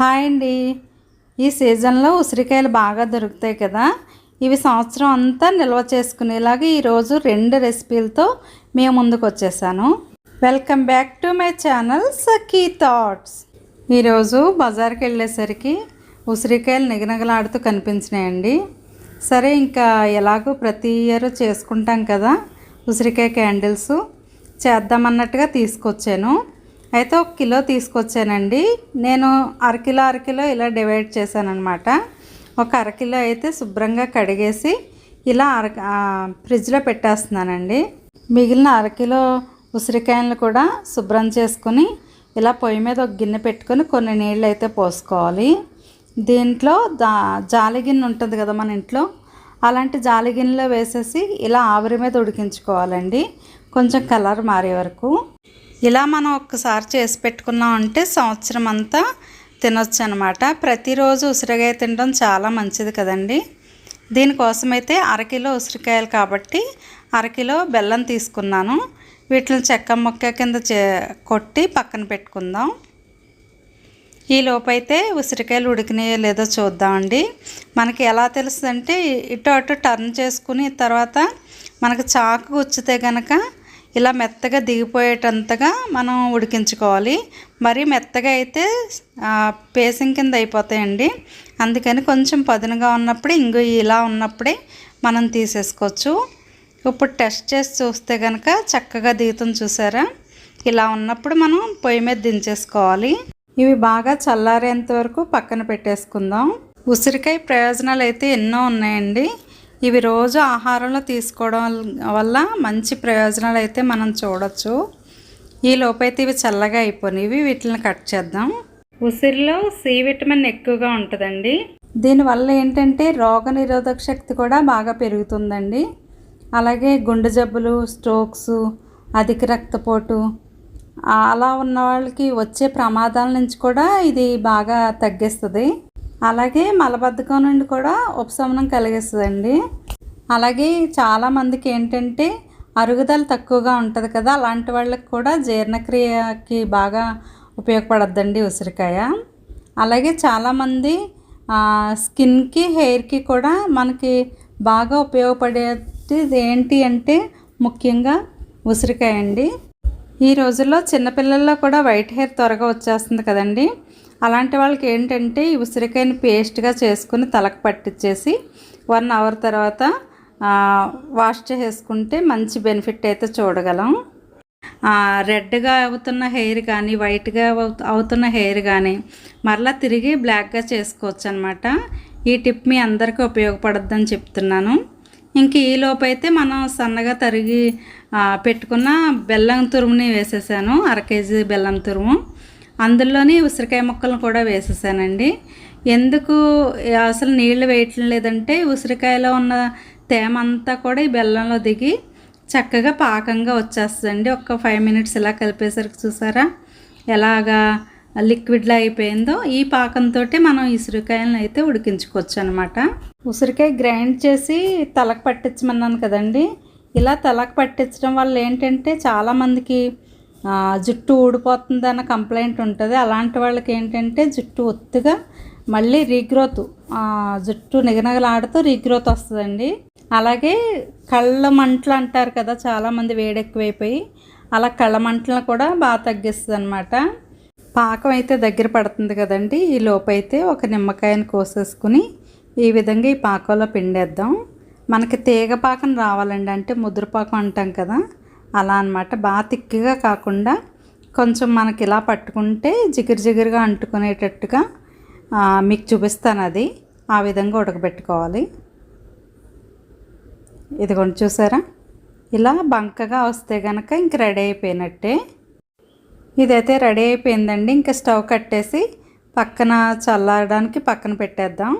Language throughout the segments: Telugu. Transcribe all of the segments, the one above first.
హాయ్ అండి. ఈ సీజన్లో ఉసిరికాయలు బాగా దొరుకుతాయి కదా. ఇవి సంవత్సరం అంతా నిల్వ చేసుకునేలాగా ఈరోజు రెండు రెసిపీలతో మేము ముందుకు వచ్చేసాను. Welcome back to my channel Sakhi thoughts ఈరోజు బజార్కి వెళ్ళేసరికి ఉసిరికాయలు నిగనగలాడుతూ కనిపించినాయండి. సరే ఇంకా ఎలాగో ప్రతి ఇయర్ చేసుకుంటాం కదా ఉసిరికాయ క్యాండిల్స్. చేద్దామన్నట్టుగా తీసుకొచ్చాను. అయితే ఒక కిలో తీసుకొచ్చానండి. నేను అరకిలో అరకిలో ఇలా డివైడ్ చేశాను ఒక అరకిలో అయితే శుభ్రంగా కడిగేసి ఇలా అర ఫ్రిడ్జ్లో పెట్టేస్తున్నానండి. మిగిలిన అరకిలో ఉసిరికాయలను కూడా శుభ్రం చేసుకుని ఇలా పొయ్యి మీద ఒక గిన్నె పెట్టుకొని కొన్ని నీళ్ళు అయితే పోసుకోవాలి. దీంట్లో దా జాలి గిన్నె ఉంటుంది కదా మన ఇంట్లో అలాంటి జాలి గిన్నెలో వేసేసి ఇలా ఆవిరి మీద ఉడికించుకోవాలండి. కొంచెం కలర్ మారే వరకు. ఇలా మనం ఒక్కసారి చేసి పెట్టుకున్నాం అంటే సంవత్సరం అంతా తినొచ్చు అనమాట ప్రతిరోజు ఉసిరికాయ తినడం చాలా మంచిది కదండి. దీనికోసమైతే అరకిలో ఉసిరికాయలు కాబట్టి అరకిలో బెల్లం తీసుకున్నాను. వీటిని చెక్క మొక్క కింద చే కొట్టి పక్కన పెట్టుకుందాం. ఈ లోపైతే ఉసిరికాయలు ఉడికినాయో లేదో చూద్దామండి. మనకి ఎలా తెలుస్తుందంటే ఇటు అటు టర్న్ చేసుకుని తర్వాత మనకు చాకు గుచ్చితే కనుక ఇలా మెత్తగా దిగిపోయేటంతగా మనం ఉడికించుకోవాలి. మరీ మెత్తగా అయితే పేసింగ్ కింద అయిపోతాయండి. అందుకని కొంచెం పదునుగా ఉన్నప్పుడే ఇంగు ఇలా ఉన్నప్పుడే మనం తీసేసుకోవచ్చు. ఇప్పుడు టెస్ట్ చేసి చూస్తే కనుక చక్కగా దిగుతుంది చూసారా? ఇలా ఉన్నప్పుడు మనం పొయ్యి మీద దించేసుకోవాలి. ఇవి బాగా చల్లారేంత వరకు పక్కన పెట్టేసుకుందాం. ఉసిరికాయ ప్రయోజనాలు అయితే ఎన్నో ఉన్నాయండి. ఇవి రోజు ఆహారంలో తీసుకోవడం వల్ల మంచి ప్రయోజనాలు అయితే మనం చూడొచ్చు. ఈ లోపైతే ఇవి చల్లగా అయిపోయినవి వీటిని కట్ చేద్దాం. ఉసిరిలో సి విటమిన్ ఎక్కువగా ఉంటుందండి. దీనివల్ల ఏంటంటే రోగ నిరోధక శక్తి కూడా బాగా పెరుగుతుందండి. అలాగే గుండె జబ్బులు స్ట్రోక్స్ అధిక రక్తపోటు అలా ఉన్న వాళ్ళకి వచ్చే ప్రమాదాల నుంచి కూడా ఇది బాగా తగ్గిస్తుంది. అలాగే మలబద్ధకం నుండి కూడా ఉపశమనం కలిగిస్తుందండి. అలాగే చాలామందికి ఏంటంటే అరుగుదల తక్కువగా ఉంటుంది కదా అలాంటి వాళ్ళకి కూడా జీర్ణక్రియకి బాగా ఉపయోగపడద్దండి ఉసిరికాయ. అలాగే చాలామంది స్కిన్కి హెయిర్కి కూడా మనకి బాగా ఉపయోగపడేది ఏంటి అంటే ముఖ్యంగా ఉసిరికాయ అండి ఈ రోజుల్లో చిన్నపిల్లల్లో కూడా వైట్ హెయిర్ త్వరగా వచ్చేస్తుంది కదండి. అలాంటి వాళ్ళకి ఏంటంటే ఈ ఉసిరికాయని పేస్ట్గా చేసుకుని తలకు పట్టించేసి వన్ అవర్ తర్వాత వాష్ చేసుకుంటే మంచి బెనిఫిట్ అయితే చూడగలం. రెడ్గా అవుతున్న హెయిర్ కానీ వైట్గా అవుతున్న హెయిర్ కానీ మరలా తిరిగి బ్లాక్గా చేసుకోవచ్చు అనమాట ఈ టిప్ మీ అందరికీ ఉపయోగపడద్దని చెప్తున్నాను. ఇంక ఈ లోపైతే మనం సన్నగా తరిగి పెట్టుకున్న బెల్లం తురుముని వేసేసాను. అర కేజీ బెల్లం తురుము. అందులోనే ఉసిరికాయ ముక్కలను కూడా వేసేసానండి. ఎందుకు అసలు నీళ్ళు వేయటం లేదంటే ఉసిరికాయలో ఉన్న తేమ అంతా కూడా ఈ బెల్లంలో దిగి చక్కగా పాకంగా వచ్చేస్తుందండి. ఒక ఫైవ్ మినిట్స్ ఇలా కలిపేసరికి చూసారా? ఎలాగా లిక్విడ్లా అయిపోయిందో ఈ పాకంతో మనం ఉసిరికాయలను అయితే ఉడికించుకోవచ్చు అనమాట ఉసిరికాయ గ్రైండ్ చేసి తలకు పట్టించమన్నాను కదండి. ఇలా తలకు పట్టించడం వల్ల ఏంటంటే చాలామందికి జుట్టు ఊడిపోతుందన్న కంప్లైంట్ ఉంటుంది. అలాంటి వాళ్ళకి ఏంటంటే జుట్టు ఒత్తుగా మళ్ళీ రీగ్రోత్ జుట్టు నిగనగలాడుతూ రీగ్రోత్ వస్తుందండి. అలాగే కళ్ళ మంటలు అంటారు కదా చాలామంది వేడెక్కువైపోయి అలా కళ్ళ మంటలను కూడా బాగా తగ్గిస్తుంది అనమాట పాకం అయితే దగ్గర పడుతుంది కదండి. ఈ లోపైతే ఒక నిమ్మకాయని కోసేసుకుని ఈ విధంగా ఈ పాకంలో పిండేద్దాం. మనకి తీగ పాకం రావాలండి అంటే ముద్రపాకం అంటాం కదా. అలా అనమాట బాగా తిక్కిగా కాకుండా కొంచెం మనకి ఇలా పట్టుకుంటే జిగిరి జిగురుగా అంటుకునేటట్టుగా మీకు చూపిస్తాను అది. ఆ విధంగా ఉడకబెట్టుకోవాలి. ఇదిగోండి చూసారా? ఇలా బంకగా వస్తే కనుక ఇంక రెడీ అయిపోయినట్టే. ఇదైతే రెడీ అయిపోయిందండి. ఇంకా స్టవ్ కట్టేసి పక్కన చల్లారడానికి పక్కన పెట్టేద్దాం.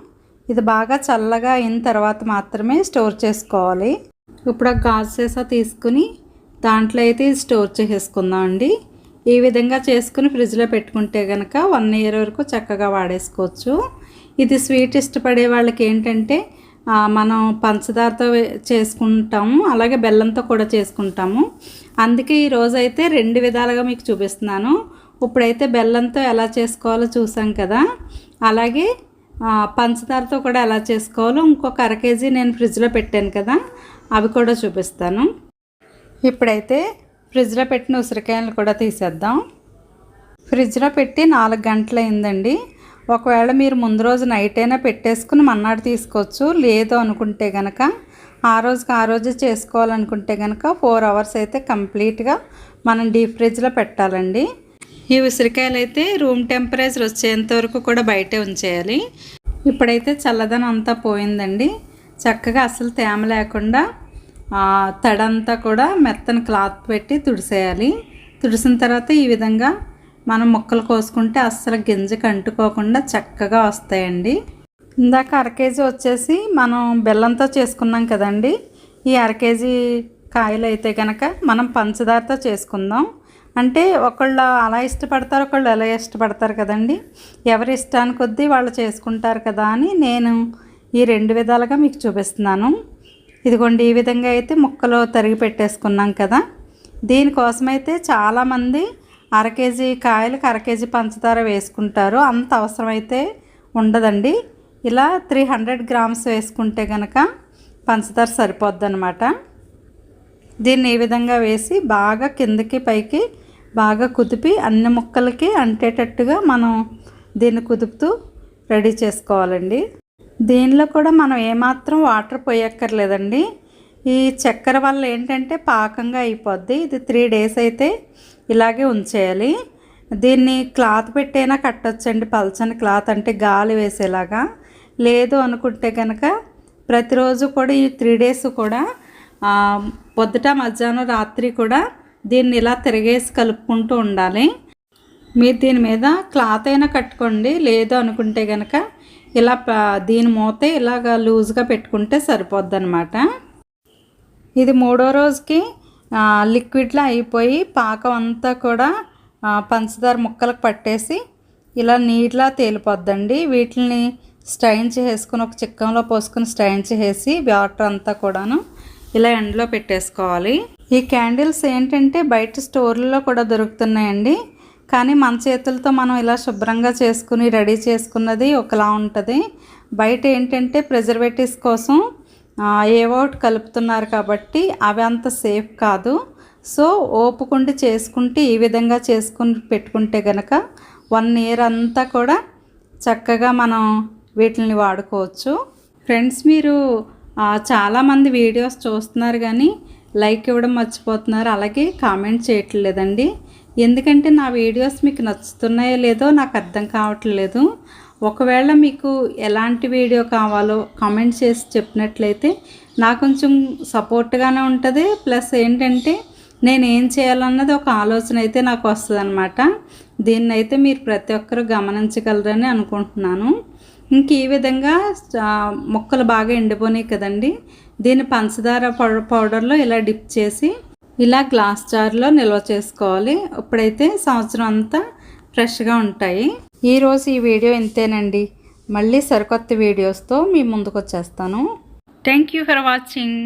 ఇది బాగా చల్లగా అయిన తర్వాత మాత్రమే స్టోర్ చేసుకోవాలి. ఇప్పుడు ఆ గాజు సీసా తీసుకుని దాంట్లో అయితే స్టోర్ చేసేసుకుందాం అండి. ఈ విధంగా చేసుకుని ఫ్రిడ్జ్లో పెట్టుకుంటే కనుక వన్ ఇయర్ వరకు చక్కగా వాడేసుకోవచ్చు. ఇది స్వీట్ ఇష్టపడే వాళ్ళకి ఏంటంటే మనం పంచదారతో చేసుకుంటాము అలాగే బెల్లంతో కూడా చేసుకుంటాము. అందుకే ఈరోజైతే అయితే రెండు విధాలుగా మీకు చూపిస్తున్నాను. ఇప్పుడైతే బెల్లంతో ఎలా చేసుకోవాలో చూసాం కదా. అలాగే పంచదారతో కూడా ఎలా చేసుకోవాలో ఇంకొక అర కేజీ నేను ఫ్రిడ్జ్లో పెట్టాను కదా. అవి కూడా చూపిస్తాను. ఇప్పుడైతే ఫ్రిడ్జ్లో పెట్టిన ఉసిరికాయలు కూడా తీసేద్దాం. ఫ్రిడ్జ్లో పెట్టి నాలుగు గంటలు అయిందండి ఒకవేళ మీరు ముందు రోజు నైట్ అయినా పెట్టేసుకుని మన్నాడు తీసుకోవచ్చు. లేదు అనుకుంటే కనుక ఆ రోజుకి ఆ రోజు చేసుకోవాలనుకుంటే కనుక ఫోర్ అవర్స్ అయితే కంప్లీట్గా మనం డీప్ ఫ్రిడ్జ్లో పెట్టాలండి. ఈ ఉసిరికాయలు అయితే రూమ్ టెంపరేచర్ వచ్చేంత వరకు కూడా బయటే ఉంచేయాలి. ఇప్పుడైతే చల్లదనం అంతా పోయిందండి. చక్కగా అసలు తేమ లేకుండా తడంతా కూడా మెత్తని క్లాత్ పెట్టి తుడిసేయాలి. తుడిసిన తర్వాత ఈ విధంగా మనం ముక్కలు కోసుకుంటే అస్సలు గింజకి అంటుకోకుండా చక్కగా వస్తాయండి. ఇందాక అర కేజీ వచ్చేసి మనం బెల్లంతో చేసుకున్నాం కదండి. ఈ అర కేజీ కాయలు అయితే కనుక మనం పంచదారతో చేసుకుందాం. అంటే ఒకళ్ళు అలా ఇష్టపడతారు ఒకళ్ళు ఎలా ఇష్టపడతారు కదండి. ఎవరి ఇష్టాన్ని కొద్దీ వాళ్ళు చేసుకుంటారు కదా అని నేను ఈ రెండు విధాలుగా మీకు చూపిస్తున్నాను. ఇదిగోండి ఈ విధంగా అయితే ముక్కలు తరిగి పెట్టేసుకున్నాం కదా. దీనికోసమైతే చాలామంది అర కేజీ కాయలకు అర కేజీ పంచదార వేసుకుంటారు. అంత అవసరమైతే ఉండదండి. ఇలా త్రీ హండ్రెడ్ గ్రామ్స్ వేసుకుంటే కనుక పంచదార సరిపోద్ది అనమాట దీన్ని ఈ విధంగా వేసి బాగా కిందకి పైకి బాగా కుదిపి అన్ని ముక్కలకి అంటేటట్టుగా మనం దీన్ని కుదుపుతూ రెడీ చేసుకోవాలండి. దీనిలో కూడా మనం ఏమాత్రం వాటర్ పోయక్కర్లేదండి. ఈ చక్కెర వల్ల ఏంటంటే పాకంగా అయిపోద్ది. ఇది త్రీ డేస్ అయితే ఇలాగే ఉంచేయాలి. దీన్ని క్లాత్ పెట్టైనా కట్టొచ్చండి. పల్చని క్లాత్ అంటే గాలి వేసేలాగా. లేదు అనుకుంటే కనుక ప్రతిరోజు కూడా ఈ త్రీ డేస్ కూడా పొద్దుట మధ్యాహ్నం రాత్రి కూడా దీన్ని ఇలా తిరిగేసి కలుపుకుంటూ ఉండాలి. మీరు దీని మీద క్లాత్ అయినా కట్టుకోండి. లేదు అనుకుంటే కనుక ఇలా దీని మూత ఇలాగ లూజ్గా పెట్టుకుంటే సరిపోద్ది అనమాట ఇది మూడో రోజుకి లిక్విడ్లో లిక్విడ్లా అయిపోయి పాకం అంతా కూడా పంచదార ముక్కలకు పట్టేసి ఇలా నీట్లా తేలిపోద్దండి. వీటిని స్ట్రైన్ చేసుకుని ఒక చిక్కంలో పోసుకుని స్ట్రైన్ చేసేసి వాటర్ అంతా కూడాను ఇలా ఎండలో పెట్టేసుకోవాలి. ఈ క్యాండిల్స్ ఏంటంటే బయట స్టోర్లలో కూడా దొరుకుతున్నాయండి. కానీ మన చేతులతో మనం ఇలా శుభ్రంగా చేసుకుని రెడీ చేసుకున్నది ఒకలా ఉంటుంది. బయట ఏంటంటే ప్రిజర్వేటివ్స్ కోసం ఏవోట్ ఏవో కలుపుతున్నారు కాబట్టి అవి అంత సేఫ్ కాదు. సో ఓపుకుండి చేసుకుంటే ఈ విధంగా చేసుకుని పెట్టుకుంటే కనుక వన్ ఇయర్ అంతా కూడా చక్కగా మనం వీటిని వాడుకోవచ్చు. ఫ్రెండ్స్ మీరు చాలామంది వీడియోస్ చూస్తున్నారు కానీ లైక్ ఇవ్వడం మర్చిపోతున్నారు. అలాగే కామెంట్ చేయట్లేదండి. ఎందుకంటే నా వీడియోస్ మీకు నచ్చుతున్నాయో లేదో నాకు అర్థం కావట్లేదు. ఒకవేళ మీకు ఎలాంటి వీడియో కావాలో కామెంట్ చేసి చెప్పినట్లయితే నాకు కొంచెం సపోర్ట్గానే ఉంటుంది. ప్లస్ ఏంటంటే నేను ఏం చేయాలన్నది ఒక ఆలోచన అయితే నాకు వస్తుంది అనమాట దీన్ని అయితే మీరు ప్రతి ఒక్కరు గమనించగలరని అనుకుంటున్నాను. ఇంక ఈ విధంగా మొక్కలు ముక్కలు బాగా ఎండిపోయినాయి కదండి. దీన్ని పంచదార పౌడర్లో ఇలా డిప్ చేసి ఇలా గ్లాస్ జార్లో నిల్వ చేసుకోవాలి. ఇప్పుడైతే సంవత్సరం అంతా ఫ్రెష్గా ఉంటాయి. ఈరోజు ఈ వీడియో ఇంతేనండి. మళ్ళీ సరికొత్త వీడియోస్తో మీ ముందుకు వచ్చేస్తాను థ్యాంక్ యూ ఫర్ వాచింగ్